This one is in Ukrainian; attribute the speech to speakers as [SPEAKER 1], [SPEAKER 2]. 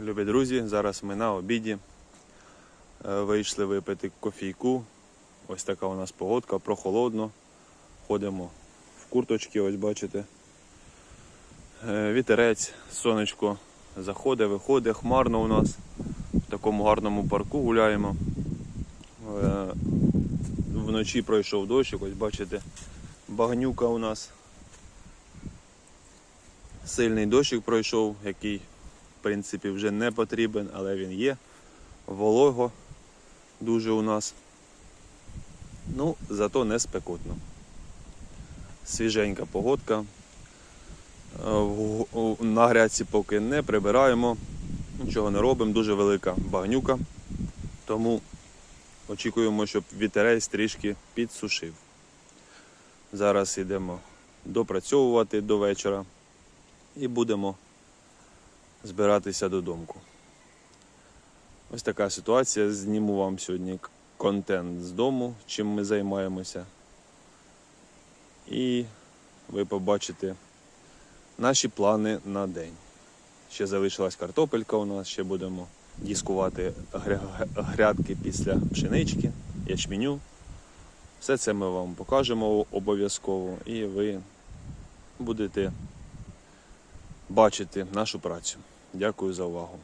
[SPEAKER 1] Любі друзі, зараз ми на обіді. Е, Вийшли випити кофійку. Ось така у нас погодка, прохолодно. Ходимо в курточки, ось бачите. Е, Вітерець, сонечко заходить, виходить, хмарно у нас. В такому гарному парку гуляємо. Е, Вночі пройшов дощик, ось бачите, багнюка у нас. Сильний дощик пройшов, який принципі вже не потрібен, але він є. Волого дуже у нас. Ну, зато не спекотно. Свіженька погодка. Е, На грядці поки не прибираємо, нічого не робимо, дуже велика багнюка. Тому очікуємо, щоб вітерець трішки підсушив. Зараз йдемо допрацьовувати до вечора і будемо збиратися додому. Ось така ситуація. Зніму вам сьогодні контент з дому, чим ми займаємося. І ви побачите наші плани на день. Ще залишилась картопелька у нас, ще будемо дискувати гря- грядки після пшенички, ячменю. Все це ми вам покажемо обов'язково і ви будете бачити нашу працю. Дякую за увагу.